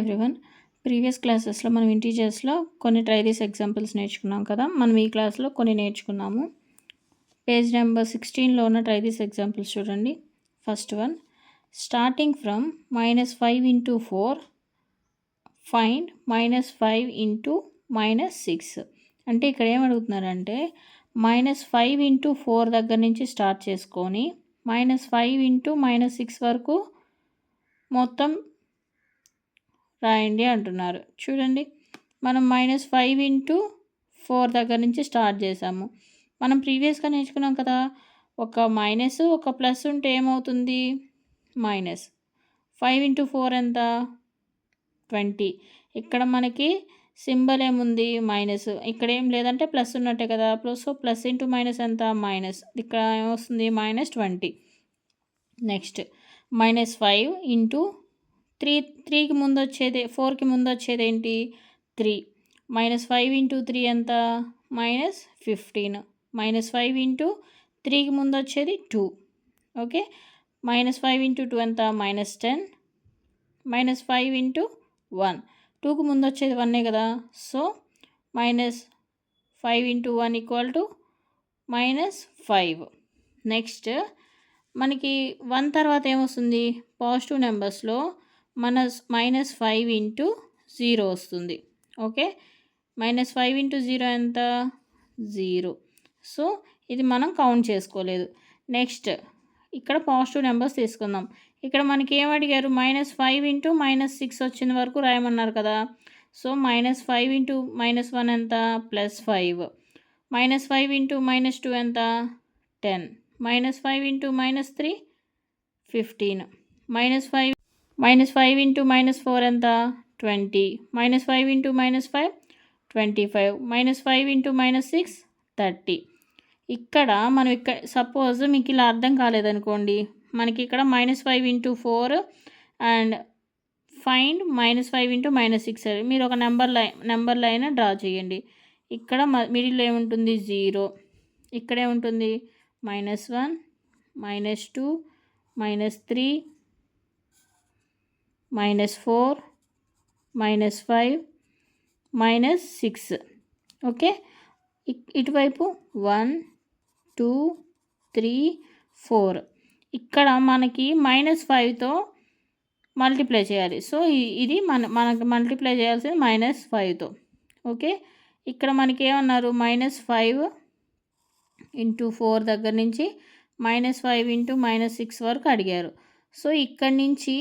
Everyone previous క్లాసెస్లో మనం ఇంటీజర్స్లో కొన్ని ట్రైరీస్ ఎగ్జాంపుల్స్ నేర్చుకున్నాం కదా? మనం ఈ క్లాస్లో కొన్ని నేర్చుకున్నాము. పేజ్ నెంబర్ సిక్స్టీన్లో ఉన్న ట్రైరీస్ ఎగ్జాంపుల్స్ చూడండి. First one starting from minus five into four find minus five into minus six అంటే ఇక్కడ ఏం అడుగుతున్నారంటే మైనస్ ఫైవ్ ఇంటూ ఫోర్ దగ్గర నుంచి స్టార్ట్ చేసుకొని minus five into minus six వరకు మొత్తం రాయండి అంటున్నారు. చూడండి మనం మైనస్ ఫైవ్ ఇంటూ ఫోర్ దగ్గర నుంచి స్టార్ట్ చేసాము మనం ప్రీవియస్గా నేర్చుకున్నాం కదా ఒక మైనస్ ఒక ప్లస్ ఉంటే ఏమవుతుంది? మైనస్. ఫైవ్ ఇంటూ ఫోర్ ఎంత? ట్వంటీ. ఇక్కడ మనకి సింబల్ ఏముంది? మైనస్. ఇక్కడ ఏం లేదంటే ప్లస్ ఉన్నట్టే కదా. Plus so plus into minus ఎంత? మైనస్. ఇక్కడ ఏమొస్తుంది? Minus twenty. Next minus five into three త్రీకి ముందు వచ్చేది ఫోర్కి ముందు వచ్చేది ఏంటి three. Minus five into three ఎంత? Minus fifteen. Minus five into త్రీకి ముందు వచ్చేది two. Okay? Minus five into two ఎంత? Minus ten. Minus five into one. టూకి ముందు వచ్చేది వన్నే కదా? So minus five into one equal to minus five. Next మనకి వన్ తర్వాత ఏమొస్తుంది? పాజిటివ్ నెంబర్స్లో మనస్ మైనస్ ఫైవ్ ఇంటూ జీరో వస్తుంది. Okay minus five into zero ఎంత? జీరో సో ఇది మనం కౌంట్ చేసుకోలేదు. నెక్స్ట్ ఇక్కడ పాజిటివ్ నెంబర్స్ తీసుకుందాం. ఇక్కడ మనకి ఏం అడిగారు? Minus five into minus six వచ్చిన వరకు రాయమన్నారు కదా. So minus five into minus one ఎంత? Plus five minus five into minus two ఎంత? Ten minus five into minus three fifteen minus five minus five into minus four ఎంత? Twenty. Minus five into minus five twenty five. Minus five into minus six thirty. ఇక్కడ మనం ఇక్కడ suppose మీకు ఇలా అర్థం కాలేదనుకోండి మనకి ఇక్కడ minus five into four and find minus five into minus six మీరు ఒక number line number line draw చేయండి. ఇక్కడ మిడిల్లో ఏముంటుంది? జీరో. ఇక్కడే ఉంటుంది minus one minus two minus three minus four minus five minus six okay ఇటువైపు వన్ టూ త్రీ ఫోర్ ఇక్కడ మనకి మైనస్ ఫైవ్తో మల్టిప్లై చేయాలి. సో ఇది మన మనకు మల్టిప్లై చేయాల్సింది మైనస్ ఫైవ్తో ఓకే ఇక్కడ మనకి ఏమన్నారు? మైనస్ ఫైవ్ ఇంటూ ఫోర్ దగ్గర నుంచి minus five into minus six వరకు అడిగారు. సో ఇక్కడి నుంచి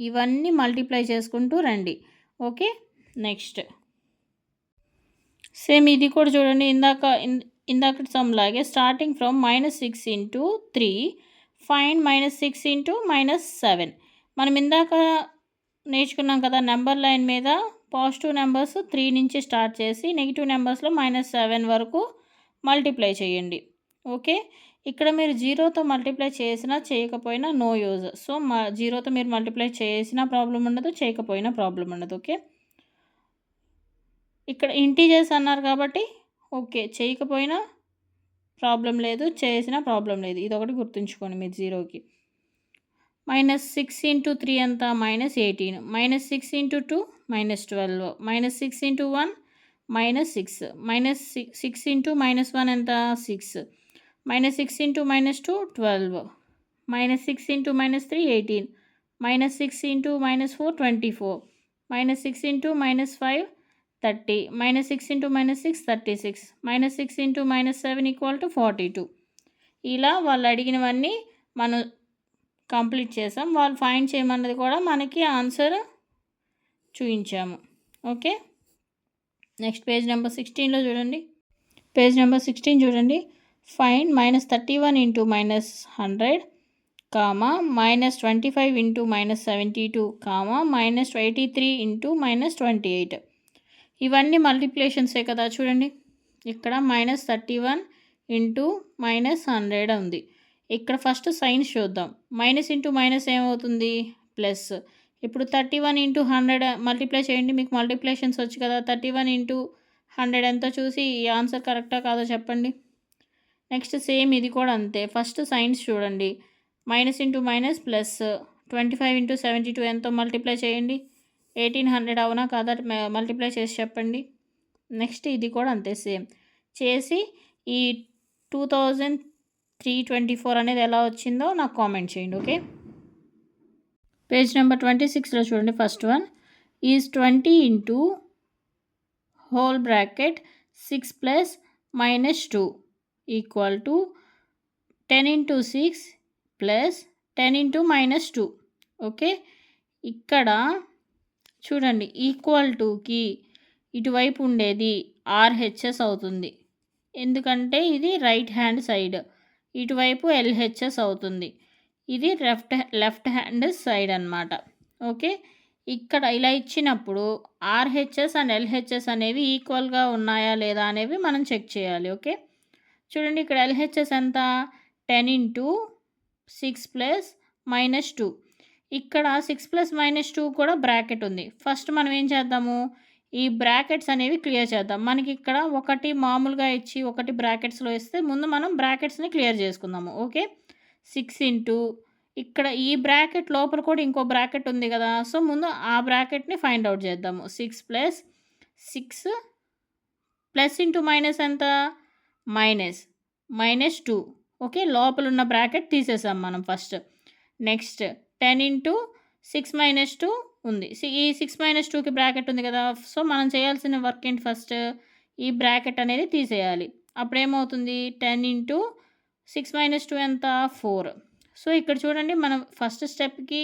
ఇవన్నీ మల్టిప్లై చేసుకుంటూ రండి. ఓకే? నెక్స్ట్. సేమ్ ఇది కూడా చూడండి. ఇందాక ఇందాక సమ్లాగే starting from minus six into three fine minus six into minus seven. మనం ఇందాక నేర్చుకున్నాం కదా నెంబర్ లైన్ మీద పాజిటివ్ నెంబర్స్ త్రీ నుంచి స్టార్ట్ చేసి నెగిటివ్ నెంబర్స్లో మైనస్ సెవెన్ వరకు మల్టిప్లై చేయండి. ఓకే? ఇక్కడ మీరు జీరోతో మల్టిప్లై చేసినా చేయకపోయినా నో యూజ్. సో మా జీరోతో మీరు మల్టిప్లై చేసినా ప్రాబ్లం ఉండదు చేయకపోయినా ప్రాబ్లం ఉండదు ఓకే? ఇక్కడ ఇంటీజర్స్ అన్నారు కాబట్టి ఓకే చేయకపోయినా ప్రాబ్లం లేదు చేసినా ప్రాబ్లం లేదు. ఇది ఒకటి గుర్తుంచుకోండి మీరు జీరోకి. మైనస్ సిక్స్ ఇంటూ త్రీ అంతా minus eighteen. Minus six into two? Minus twelve. Minus six into one? Minus six. Minus six into minus one ఎంత? Six. Minus six into minus two twelve minus six into minus three eighteen minus six into minus four twenty four minus six into minus five thirty minus six into minus six thirty six minus six into minus seven equal to forty two ఇలా వాళ్ళు అడిగినవన్నీ మనం complete చేసాం. వాళ్ళు find చేయమన్నది కూడా మనకి answer చూపించాము. Okay next page number సిక్స్టీన్లో చూడండి. పేజ్ నెంబర్ సిక్స్టీన్ చూడండి. Find minus thirty one into minus hundred comma minus twenty five into minus seventy two comma minus eighty three into minus twenty eight. ఇవన్నీ మల్టిప్లేషన్సే కదా చూడండి. ఇక్కడ minus thirty one into minus hundred ఉంది. ఇక్కడ first signs చూద్దాం. Minus into minus ఏమవుతుంది? Plus. ఇప్పుడు thirty one into hundred multiply చేయండి. మీకు మల్టిప్లేషన్స్ వచ్చు కదా. థర్టీ వన్ ఇంటూ హండ్రెడ్ ఎంతో చూసి ఈ ఆన్సర్ కరెక్టా కాదో చెప్పండి. నెక్స్ట్ సేమ్ ఇది కూడా అంతే. ఫస్ట్ సైన్స్ చూడండి. Minus into minus plus twenty five into seventy two ఎంతో మల్టిప్లై చేయండి. ఎయిటీన్ హండ్రెడ్ అవునా కాదా మల్టిప్లై చేసి చెప్పండి. నెక్స్ట్ ఇది కూడా అంతే సేమ్. చేసి ఈ two thousand three twenty four అనేది ఎలా వచ్చిందో నాకు కామెంట్ చేయండి ఓకే? పేజ్ నెంబర్ ట్వంటీ సిక్స్లో చూడండి first one. Is twenty into whole bracket six plus minus two. Equal to ten into six plus ten into minus two okay ఇక్కడ చూడండి equal Tuki ఇటువైపు ఉండేది ఆర్హెచ్ఎస్ అవుతుంది. ఎందుకంటే ఇది రైట్ హ్యాండ్ సైడ్ ఇటువైపు ఎల్హెచ్ఎస్ అవుతుంది. ఇది లెఫ్ట్ లెఫ్ట్ హ్యాండ్ సైడ్ అనమాట ఓకే ఇక్కడ ఇలా ఇచ్చినప్పుడు ఆర్హెచ్ఎస్ అండ్ ఎల్హెచ్ఎస్ అనేవి ఈక్వల్గా ఉన్నాయా లేదా అనేవి మనం చెక్ చేయాలి. ఓకే చూడండి ఇక్కడ ఎల్హెచ్ఎస్ ఎంత? Ten into six plus minus two. ఇక్కడ సిక్స్ ప్లస్ మైనస్ టూ కూడా బ్రాకెట్ ఉంది. ఫస్ట్ మనం ఏం చేద్దాము? ఈ బ్రాకెట్స్ అనేవి క్లియర్ చేద్దాం. మనకి ఇక్కడ ఒకటి మామూలుగా ఇచ్చి ఒకటి బ్రాకెట్స్లో ఇస్తే ముందు మనం బ్రాకెట్స్ని క్లియర్ చేసుకుందాము. ఓకే? సిక్స్ ఇంటూ ఇక్కడ ఈ బ్రాకెట్ లోపల కూడా ఇంకో బ్రాకెట్ ఉంది కదా. సో ముందు ఆ బ్రాకెట్ని ఫైండ్ అవుట్ చేద్దాము. Six plus six plus into minus ఎంత? Minus minus two. ఓకే లోపల ఉన్న బ్రాకెట్ తీసేసాం మనం first. Next ten into six minus two ఉంది. ఈ సిక్స్ మైనస్ టూకి బ్రాకెట్ ఉంది కదా సో మనం చేయాల్సిన వర్క్ ఏంటి ఫస్ట్? ఈ బ్రాకెట్ అనేది తీసేయాలి. అప్పుడు ఏమవుతుంది ten into six minus two ఎంత? ఫోర్. సో ఇక్కడ చూడండి మనం ఫస్ట్ స్టెప్కి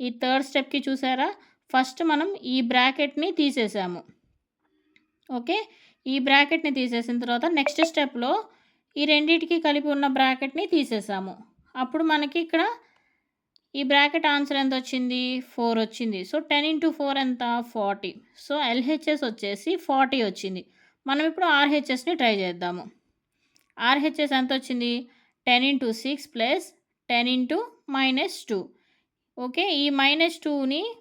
ఈ థర్డ్ స్టెప్కి చూసారా? ఫస్ట్ మనం ఈ బ్రాకెట్ని తీసేసాము. ఓకే ఈ బ్రాకెట్ని తీసేసిన తర్వాత నెక్స్ట్ స్టెప్లో ఈ రెండింటికి కలిపి ఉన్న బ్రాకెట్ని తీసేసాము. అప్పుడు మనకి ఇక్కడ ఈ బ్రాకెట్ ఆన్సర్ ఎంత వచ్చింది? ఫోర్ వచ్చింది. సో టెన్ ఇంటూ ఫోర్ ఎంత? ఫార్టీ. సో ఎల్హెచ్ఎస్ వచ్చేసి ఫార్టీ వచ్చింది. మనం ఇప్పుడు ఆర్హెచ్ఎస్ని ట్రై చేద్దాము. ఆర్హెచ్ఎస్ ఎంత వచ్చింది? Ten into six plus ten into minus two. Okay ఈ మైనస్ టూని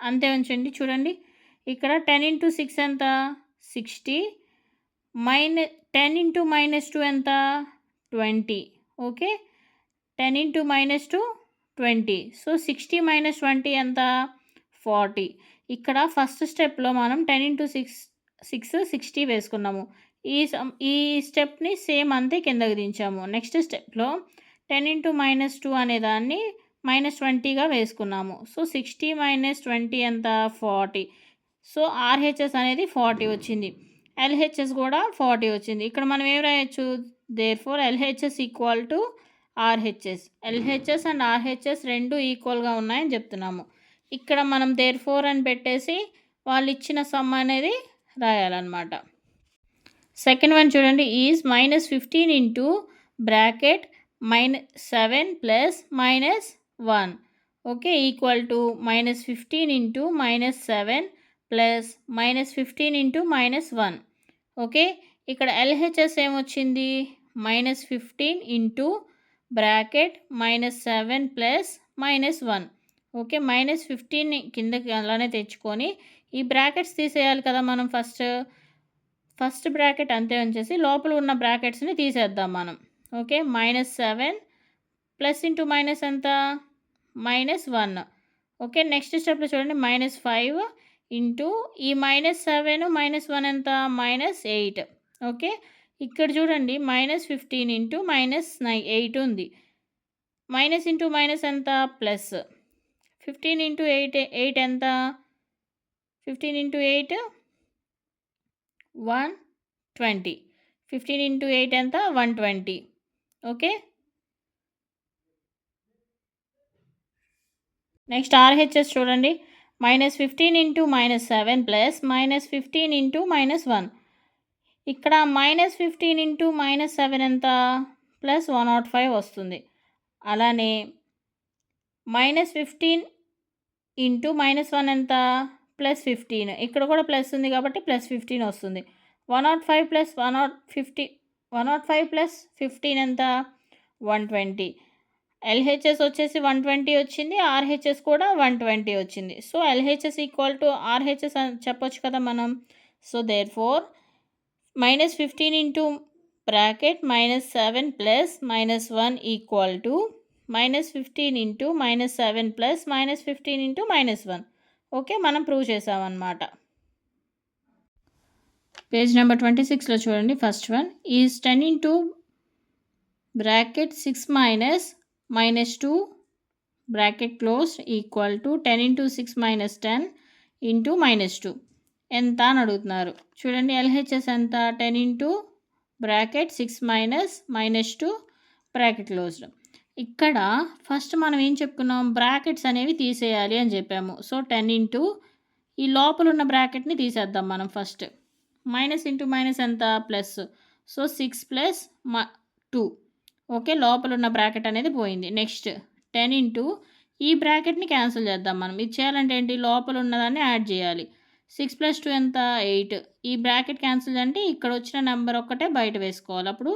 అంతే ఉంచండి. చూడండి. ఇక్కడ టెన్ ఇంటూ సిక్స్ ఎంత? Sixty. Minus ten into minus two ఎంత? Twenty. Okay? Ten into minus two twenty. So sixty minus twenty ఎంత? ఫార్టీ. ఇక్కడ ఫస్ట్ స్టెప్లో మనం ten into six six sixty వేసుకున్నాము. ఈ ఈ స్టెప్ని సేమ్ అంతే కిందకి దించాము. నెక్స్ట్ స్టెప్లో టెన్ ఇంటూ మైనస్ టూ అనే దాన్ని మైనస్ ట్వంటీగా వేసుకున్నాము. సో సిక్స్టీ మైనస్ ట్వంటీ ఎంత? ఫార్టీ. సో ఆర్హెచ్ఎస్ అనేది ఫార్టీ వచ్చింది. ఎల్హెచ్ఎస్ కూడా ఫార్టీ వచ్చింది. ఇక్కడ మనం ఏం రాయొచ్చు? Therefore LHS equal to RHS. LHS and RHS రెండు ఈక్వల్గా ఉన్నాయని చెప్తున్నాము. ఇక్కడ మనం దేర్ ఫోర్ అని పెట్టేసి వాళ్ళు ఇచ్చిన సమ్ అనేది రాయాలన్నమాట. సెకండ్ వన్ చూడండి. Is minus fifteen into bracket minus seven plus minus one okay equal to minus fifteen into minus seven plus minus fifteen into minus one. Okay? ఇక్కడ ఎల్హెచ్ఎస్ ఏమొచ్చింది? Minus fifteen into bracket minus seven plus minus one. Okay? Minus fifteen కిందకి అలానే తెచ్చుకొని ఈ brackets తీసేయాలి కదా మనం first. First bracket అంతే ఉంచేసి లోపల ఉన్న బ్రాకెట్స్ని తీసేద్దాం మనం. Okay? Minus seven plus into minus ఎంత? Minus one. ఓకే? నెక్స్ట్ స్టెప్లో చూడండి. మైనస్ ఫైవ్ ఇంటూ ఈ మైనస్ సెవెన్ మైనస్ వన్ ఎంత? Minus eight. ఓకే? ఇక్కడ చూడండి మైనస్ ఫిఫ్టీన్ ఇంటూ మైనస్ నై ఎయిట్ ఉంది. మైనస్ ఇంటూ మైనస్ ఎంత? Plus. Fifteen into eight eight ఎంత? Fifteen into eight one twenty. Fifteen into eight ఎంత? One twenty. Okay? Next RHS చూడండి. Minus fifteen into minus seven plus minus fifteen into minus one. ఇక్కడ minus fifteen into minus seven ఎంత? Plus one nought five వస్తుంది. అలానే minus fifteen into minus one ఎంత? Plus fifteen. ఇక్కడ కూడా plus ఉంది కాబట్టి ప్లస్ ఫిఫ్టీన్ వస్తుంది. One nought five plus one nought fifty one nought five plus fifteen ఎంత? One twenty. ఎల్హెచ్ఎస్ వచ్చేసి వన్ ట్వంటీ వచ్చింది ఆర్హెచ్ఎస్ కూడా వన్ ట్వంటీ వచ్చింది. So LHS equal to RHS అని చెప్పొచ్చు కదా మనం. So therefore minus fifteen into bracket minus seven plus minus one equal to minus fifteen into minus seven plus minus fifteen into minus one okay మనం prove చేసామన్నమాట. Page number twenty సిక్స్లో చూడండి first one is ten into bracket six minus minus two bracket close equal to ten into six minus ten into minus two ఎంత అని అడుగుతున్నారు. చూడండి LHS ఎంత? Ten into bracket six minus minus two bracket closed ఇక్కడ first మనం ఏం చెప్పుకున్నాం? Brackets అనేవి తీసేయాలి అని చెప్పాము. సో టెన్ ఇంటూ ఈ లోపల ఉన్న బ్రాకెట్ని తీసేద్దాం మనం ఫస్ట్ మైనస్ ఇంటూ మైనస్ ఎంత? ప్లస్ సో సిక్స్ ప్లస్ మ టూ ఓకే లోపల ఉన్న బ్రాకెట్ అనేది పోయింది. నెక్స్ట్ టెన్ ఇంటూ ఈ బ్రాకెట్ని క్యాన్సిల్ చేద్దాం మనం. ఇది చేయాలంటే ఏంటి? లోపల ఉన్నదాన్ని యాడ్ చేయాలి. సిక్స్ ప్లస్ టూ ఎంత? ఎయిట్. ఈ బ్రాకెట్ క్యాన్సిల్ అంటే ఇక్కడ వచ్చిన నెంబర్ ఒక్కటే బయట వేసుకోవాలి. అప్పుడు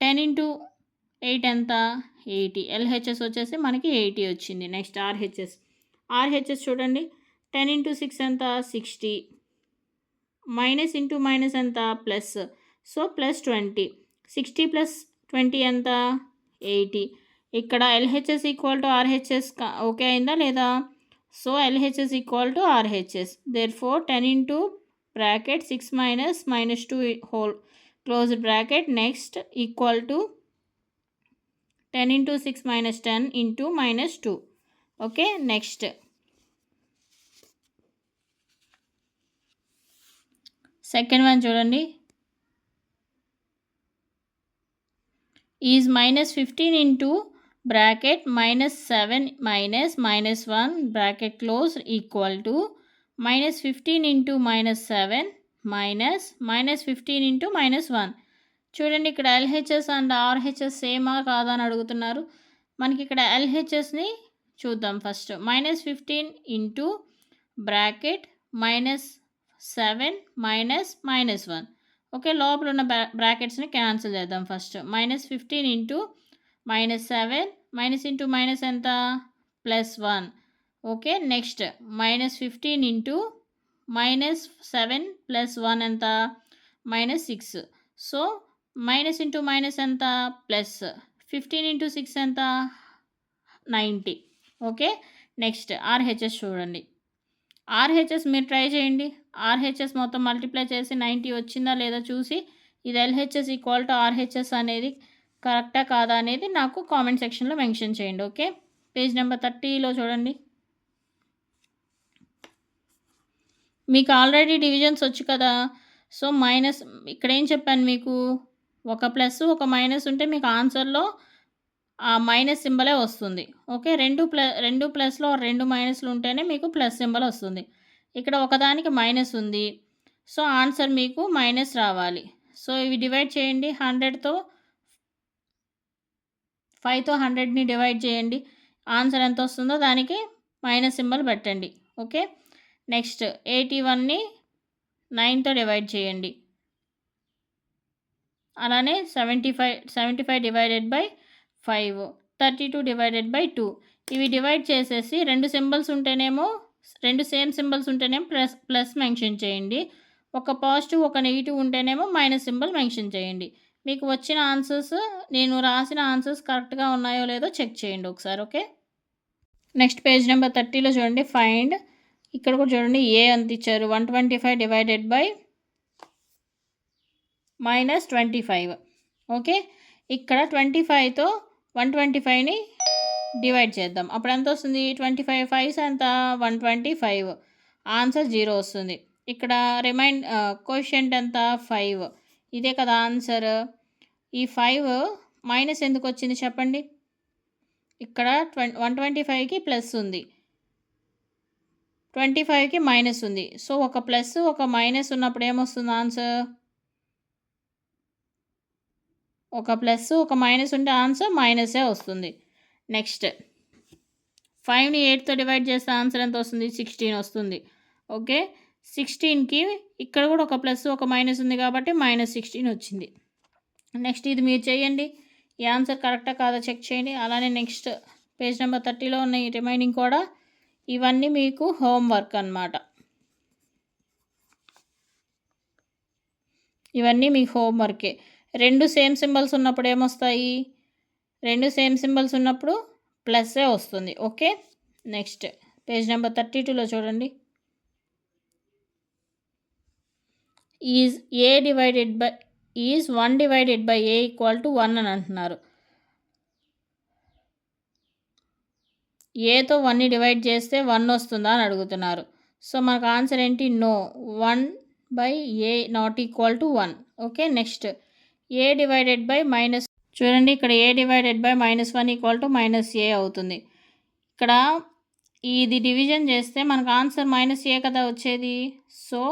టెన్ ఇంటూ ఎయిట్ ఎంత? ఎయిటీ. ఎల్హెచ్ఎస్ వచ్చేసి మనకి ఎయిటీ వచ్చింది. Next RHS. ఆర్హెచ్ఎస్ చూడండి. టెన్ ఇంటూ సిక్స్ ఎంత? సిక్స్టీ. మైనస్ ఇంటూ మైనస్ ఎంత? Plus. So plus twenty. Sixty plus twenty ఎంత? ఎయిటీ. ఇక్కడ LHS equal to RHS okay అయిందా లేదా? So LHS equal to RHS. Therefore ten into bracket six minus minus two whole close bracket next equal to ten into six minus ten into minus two okay next second one చూడండి. Is minus fifteen into bracket minus seven minus minus one bracket close equal to minus fifteen into minus seven minus minus fifteen into minus one చూడండి ఇక్కడ LHS and RHS సేమా కాదా అని అడుగుతున్నారు. మనకి ఇక్కడ ఎల్హెచ్ఎస్ని చూద్దాం first minus fifteen into bracket minus seven minus minus one okay లోపల ఉన్న బ్రా బ్రాకెట్స్ని క్యాన్సిల్ చేద్దాం first. Minus fifteen into minus seven. Minus into minus ఎంత? Plus one. Okay next. Minus fifteen into minus seven plus one ఎంత? Minus six. So minus into minus ఎంత? Plus. Fifteen into six ఎంత? Ninety. Okay next. RHS చూడండి. RHS మీరు try చేయండి. RHS మొత్తం multiply చేసి ninety వచ్చిందా లేదా చూసి ఇది ఎల్హెచ్ఎస్ ఈక్వల్ టు ఆర్హెచ్ఎస్ అనేది కరెక్టా కాదా అనేది నాకు కామెంట్ సెక్షన్లో మెన్షన్ చేయండి ఓకే? పేజ్ నెంబర్ థర్టీలో చూడండి. మీకు ఆల్రెడీ డివిజన్స్ వచ్చు కదా సో మైనస్ ఇక్కడ ఏం చెప్పాను మీకు? ఒక ప్లస్ ఒక మైనస్ ఉంటే మీకు ఆన్సర్లో ఆ మైనస్ సింబలే వస్తుంది ఓకే? రెండు ప్ల రెండు ప్లస్లో రెండు మైనస్లు ఉంటేనే మీకు ప్లస్ సింబల్ వస్తుంది. ఇక్కడ ఒకదానికి మైనస్ ఉంది. సో ఆన్సర్ మీకు మైనస్ రావాలి. సో ఇవి డివైడ్ చేయండి. హండ్రెడ్తో ఫైవ్తో హండ్రెడ్ని డివైడ్ చేయండి. ఆన్సర్ ఎంత వస్తుందో దానికి మైనస్ సింబల్ పెట్టండి. ఓకే? నెక్స్ట్ ఎయిటీ వన్ని నైన్తో డివైడ్ చేయండి. అలానే seventy five seventy five divided by five thirty two divided by two. ఇవి డివైడ్ చేసేసి రెండు సింబల్స్ ఉంటేనేమో రెండు సేమ్ సింబల్స్ ఉంటేనేమో ప్లస్ ప్లస్ మెన్షన్ చేయండి. ఒక పాజిటివ్ ఒక నెగిటివ్ ఉంటేనేమో మైనస్ సింబల్ మెన్షన్ చేయండి. మీకు వచ్చిన ఆన్సర్స్ నేను రాసిన ఆన్సర్స్ కరెక్ట్గా ఉన్నాయో లేదో చెక్ చేయండి ఒకసారి ఓకే నెక్స్ట్ పేజ్ నెంబర్ థర్టీలో చూడండి ఫైండ్ ఇక్కడ కూడా చూడండి ఏ అంత ఇచ్చారు. One twenty five divided by minus twenty five okay ఇక్కడ ట్వంటీ ఫైవ్తో వన్ ట్వంటీ ఫైవ్ని డివైడ్ చేద్దాం. అప్పుడు ఎంత వస్తుంది? ట్వంటీ ఫైవ్ ఫైవ్స్ ఎంత? One twenty five. Answer zero వస్తుంది. ఇక్కడ రిమైండ్ క్వశ్చన్ ఎంత? ఫైవ్. ఇదే కదా ఆన్సర్. ఈ ఫైవ్ మైనస్ ఎందుకు వచ్చింది చెప్పండి? ఇక్కడ ట్వంటీ వన్ ట్వంటీ ఫైవ్కి ప్లస్ ఉంది. ట్వంటీ ఫైవ్కి మైనస్ ఉంది. సో ఒక ప్లస్ ఒక మైనస్ ఉన్నప్పుడు ఏమొస్తుంది ఆన్సర్? ఒక ప్లస్ ఒక మైనస్ ఉంటే ఆన్సర్ మైనసే వస్తుంది. నెక్స్ట్. ఫైవ్ని ఎయిట్తో డివైడ్ చేస్తే ఆన్సర్ ఎంత వస్తుంది? సిక్స్టీన్ వస్తుంది. ఓకే? సిక్స్టీన్కి ఇక్కడ కూడా ఒక ప్లస్ ఒక మైనస్ ఉంది కాబట్టి మైనస్ సిక్స్టీన్ వచ్చింది. నెక్స్ట్ ఇది మీరు చేయండి. ఈ ఆన్సర్ కరెక్టా కాదా చెక్ చేయండి. అలానే నెక్స్ట్ పేజ్ నెంబర్ థర్టీలో ఉన్న ఈ రిమైనింగ్ కూడా ఇవన్నీ మీకు హోంవర్క్ అన్నమాట. ఇవన్నీ మీ హోంవర్కే. రెండు సేమ్ సింబల్స్ ఉన్నప్పుడు ఏమొస్తాయి? రెండు సేమ్ సింబల్స్ ఉన్నప్పుడు ప్లస్సే వస్తుంది. Okay next page number thirty టూలో చూడండి. Is A divided by is one divided by A equal to one అని అంటున్నారు. ఏతో వన్ని డివైడ్ చేస్తే వన్ వస్తుందా అని అడుగుతున్నారు. సో మనకు ఆన్సర్ ఏంటి? No one by A not equal to one okay next A divided by minus చూడండి ఇక్కడ A divided by minus one equal to minus A అవుతుంది. ఇక్కడ ఇది డివిజన్ చేస్తే మనకు ఆన్సర్ మైనస్ ఏ కదా వచ్చేది? So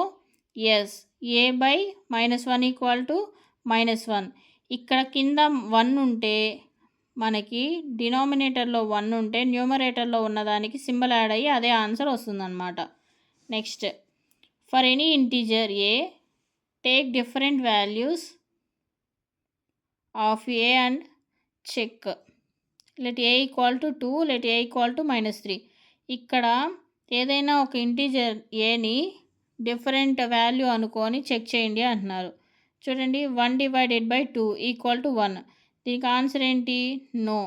yes A by minus one equal to minus one ఇక్కడ కింద వన్ ఉంటే మనకి డినామినేటర్లో వన్ ఉంటే న్యూమరేటర్లో ఉన్నదానికి సింబల్ యాడ్ అయ్యి అదే ఆన్సర్ వస్తుందన్నమాట. Next for any integer A take different values of A and check. Let A equal to two let A equal to minus three ఇక్కడ ఏదైనా ఒక ఇంటీజర్ ఏని డిఫరెంట్ వాల్యూ అనుకొని చెక్ చేయండి అంటున్నారు. చూడండి one divided by two equal to one దీనికి answer ఏంటి? No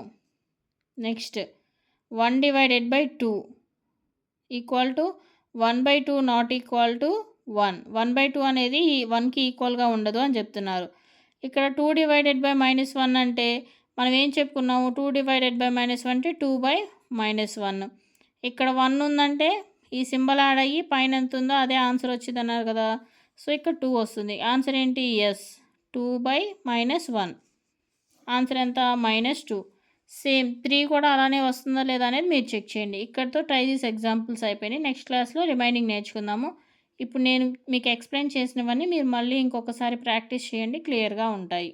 next one divided by two equal to one by two not equal to one one by two అనేది వన్కి ఈక్వల్గా ఉండదు అని చెప్తున్నారు. ఇక్కడ two divided by minus one అంటే మనం ఏం చెప్పుకున్నాము? Two divided by minus one అంటే టూ బై మైనస్ వన్ ఇక్కడ వన్ ఉందంటే ఈ సింబల్ యాడ్ అయ్యి పైన ఎంత ఉందో అదే ఆన్సర్ వచ్చింది అన్నారు కదా. సో ఇక్కడ టూ వస్తుంది. ఆన్సర్ ఏంటి? Yes two by minus one answer ఎంత? మైనస్ టూ సేమ్ త్రీ కూడా అలానే వస్తుందా లేదా అనేది మీరు చెక్ చేయండి. ఇక్కడితో ట్రై ఎగ్జాంపుల్స్ అయిపోయినాయి. నెక్స్ట్ క్లాస్లో రిమైనింగ్ నేర్చుకుందాము. ఇప్పుడు నేను మీకు ఎక్స్ప్లెయిన్ చేసినవన్నీ మీరు మళ్ళీ ఇంకొకసారి ప్రాక్టీస్ చేయండి క్లియర్గా ఉంటాయి.